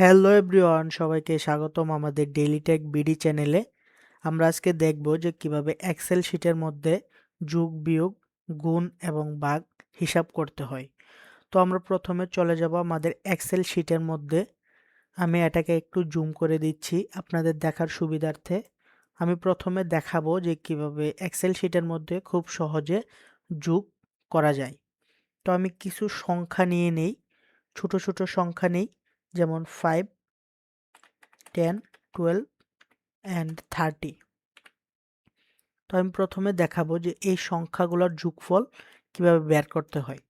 Hello everyone সবাইকে স্বাগতম আমাদের ডেইলি টেক বিডি চ্যানেলে আমরা আজকে দেখব যে কীভাবে এক্সেল শিটের মধ্যে যোগ, বিয়োগ, গুণ এবং বাঘ হিসাব করতে হয়। তো আমরা প্রথমে চলে যাব আমাদের এক্সেল শিটের মধ্যে। আমি এটাকে একটু জুম করে দিচ্ছি আপনাদের দেখার সুবিধার্থে। আমি প্রথমে দেখাবো যে কীভাবে এক্সেল শিটের মধ্যে খুব সহজে যোগ করা যায়। তো আমি কিছু সংখ্যা নিয়ে নেই, ছোট ছোট সংখ্যা নেই। যেমন five ten twelve and thirty তো আমি প্রথমে দেখাবো যে এই সংখ্যাগুলোর যোগফল কীভাবে বের করতে হয়।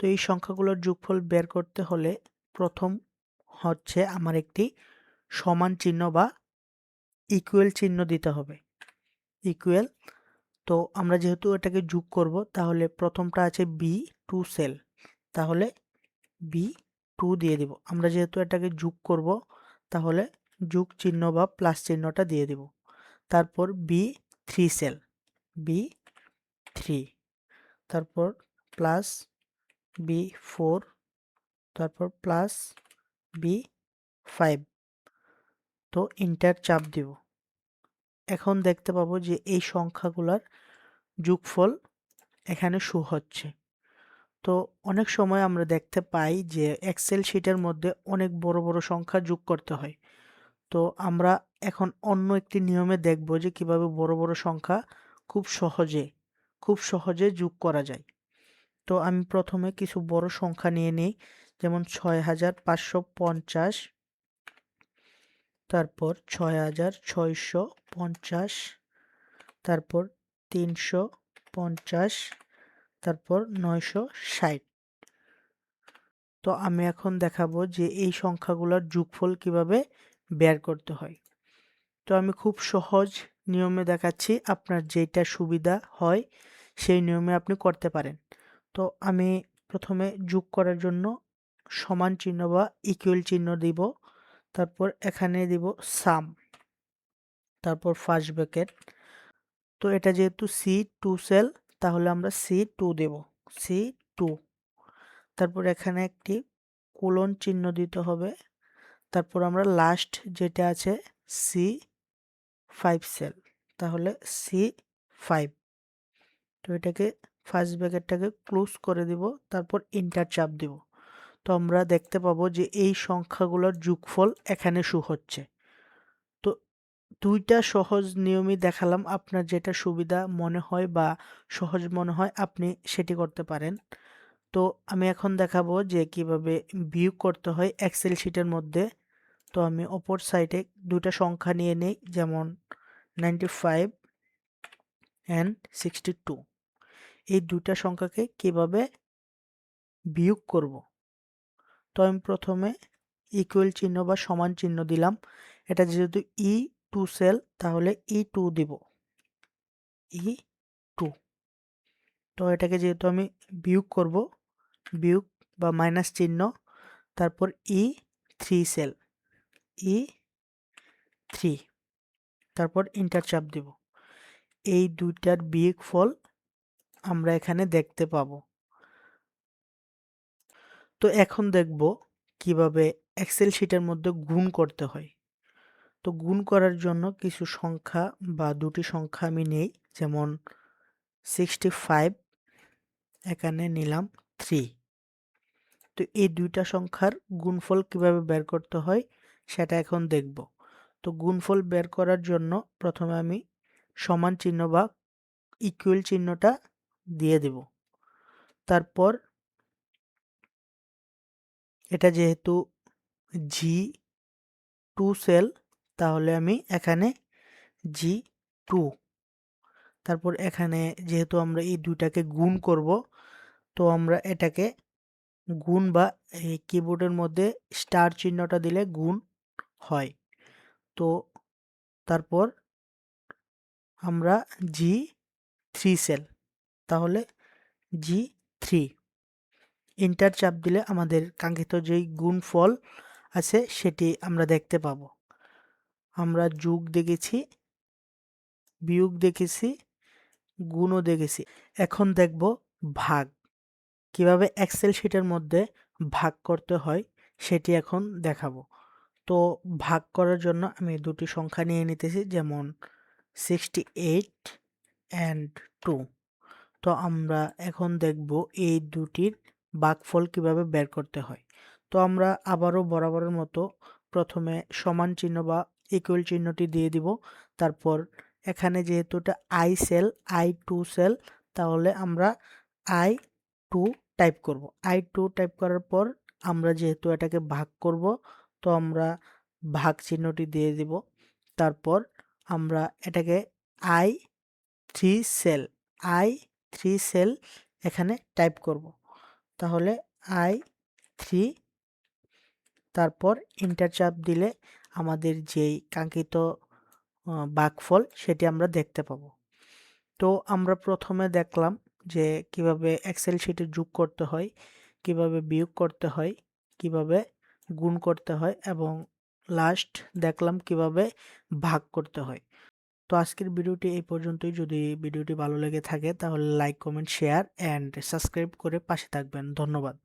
তো এই সংখ্যাগুলোর যোগফল বের করতে হলে প্রথম হচ্ছে আমার একটি সমান চিহ্ন বা ইকুয়াল চিহ্ন দিতে হবে। ইকুয়াল তো আমরা যেহেতু এটাকে যোগ করব, তাহলে প্রথমটা আছে বি টু সেল তাহলে বি টু দিয়ে দিব। আমরা যেহেতু এটাকে যোগ করব, তাহলে যোগ চিহ্ন বা প্লাস চিহ্নটা দিয়ে দিব। তারপর B three cell B three তারপর প্লাস বি ফোর তারপর প্লাস বি ফাইভ তো ইন্টার চাপ দিব। এখন দেখতে পাবো যে এই সংখ্যাগুলোর যোগফল এখানে শো হচ্ছে। তো অনেক সময় আমরা দেখতে পাই যে এক্সেল শিটের মধ্যে অনেক বড় বড় সংখ্যা যোগ করতে হয়। তো আমরা এখন অন্য একটি নিয়মে দেখব যে কীভাবে বড় বড় সংখ্যা খুব সহজে খুব সহজে যোগ করা যায়। তো আমি প্রথমে কিছু বড় সংখ্যা নিয়ে নিই, যেমন ছয় হাজার পাঁচশো পঞ্চাশ, তারপর ছয় হাজার ছয়শো পঞ্চাশ, তারপর তিনশো পঞ্চাশ তারপর নয়শো ষাট। তো আমি এখন দেখাবো যে এই সংখ্যাগুলোর যোগফল কীভাবে বের করতে হয়। তো আমি খুব সহজ নিয়মে দেখাচ্ছি আপনার যেটা সুবিধা হয় সেই নিয়মে আপনি করতে পারেন। তো আমি প্রথমে যোগ করার জন্য সমান চিহ্ন বা ইকুয়াল চিহ্ন দিব। তারপর এখানে দিব সাম তারপর ফার্স্ট ব্র্যাকেট তো এটা যেহেতু সি টু সেল তাহলে আমরা সি টু দেব। C two. তারপর এখানে একটি কোলন চিহ্ন দিতে হবে। তারপর আমরা লাস্ট যেটা আছে সি ফাইভ সেল তাহলে সি ফাইভ তো এটাকে ফার্স্ট ব্র্যাকেটটাকে ক্লোজ করে দিব, তারপর ইন্টার চাপ দিব। তো আমরা দেখতে পাবো যে এই সংখ্যাগুলোর যোগফল এখানে শু হচ্ছে। দুইটা সহজ নিয়মই দেখালাম আপনার যেটা সুবিধা মনে হয় বা সহজ মনে হয় আপনি সেটি করতে পারেন। তো আমি এখন দেখাবো যে কীভাবে বিয়োগ করতে হয় এক্সেল শিটের মধ্যে। তো আমি অপর সাইডে দুইটা সংখ্যা নিয়ে নেই, যেমন ninety five and sixty two এই দুইটা সংখ্যাকে কীভাবে বিয়োগ করব? তো আমি প্রথমে ইকুয়াল চিহ্ন বা সমান চিহ্ন দিলাম। এটা যেহেতু ই টু সেল তাহলে ই টু দিব। ই টু তো এটাকে যেহেতু আমি বিয়োগ করব, বিয়োগ বা মাইনাস চিহ্ন, তারপর E three cell E three তারপর ইন্টার চাপ দেব। এই দুইটার বিয়োগ ফল আমরা এখানে দেখতে পাবো। তো এখন দেখব কীভাবে এক্সেল শিটের মধ্যে গুণ করতে হয়। তো গুণ করার জন্য কিছু সংখ্যা বা দুটি সংখ্যা আমি নেই। যেমন সিক্সটি ফাইভ এখানে নিলাম থ্রি তো এই দুইটা সংখ্যার গুণফল কীভাবে বের করতে হয় সেটা এখন দেখব। তো গুণফল বের করার জন্য প্রথমে আমি সমান চিহ্ন বা ইকুয়াল চিহ্নটা দিয়ে দেব। তারপর এটা যেহেতু জি টু সেল তাহলে আমি এখানে জি টু তারপর এখানে যেহেতু আমরা এই দুইটাকে গুণ করব, তো আমরা এটাকে গুণ বা এই কিবোর্ডের মধ্যে স্টার চিহ্নটা দিলে গুণ হয়। তো তারপর আমরা জি থ্রি সেল তাহলে জি থ্রি ইন্টার চাপ দিলে আমাদের কাঙ্ক্ষিত যেই গুণ ফল আছে সেটি আমরা দেখতে পাব। আমরা যোগ দেখেছি, বিয়োগ দেখেছি, গুণও দেখেছি। এখন দেখব ভাগ। কীভাবে এক্সেল শিটের মধ্যে ভাগ করতে হয় সেটি এখন দেখাবো। তো ভাগ করার জন্য আমি দুটি সংখ্যা নিয়ে নিতেছি, যেমন সিক্সটি এইট অ্যান্ড টু তো আমরা এখন দেখব এই দুটির ভাগফল কীভাবে বের করতে হয়। তো আমরা আবারও বরাবরের মতো প্রথমে সমান চিহ্ন বা ইকুয়াল চিহ্নটি দিয়ে দিব। তারপর এখানে যেহেতু এটা I cell I two cell তাহলে আমরা আই টু টাইপ করব। আই টু টাইপ করার পর আমরা যেহেতু এটাকে ভাগ করব, তো আমরা ভাগ চিহ্নটি দিয়ে দিব। তারপর আমরা এটাকে I three cell I three cell এখানে টাইপ করব। তাহলে আই থ্রি তারপর ইন্টার চাপ দিলে আমাদের যেই কাঙ্ক্ষিত বাকফল সেটি আমরা দেখতে পাবো। তো আমরা প্রথমে দেখলাম যে কীভাবে এক্সেল শিটে যোগ করতে হয়, কীভাবে বিয়োগ করতে হয়, কীভাবে গুণ করতে হয় এবং লাস্ট দেখলাম কীভাবে ভাগ করতে হয়। তো আজকের ভিডিওটি এই পর্যন্তই। যদি ভিডিওটি ভালো লেগে থাকে তাহলে like comment share and subscribe করে পাশে থাকবেন। ধন্যবাদ।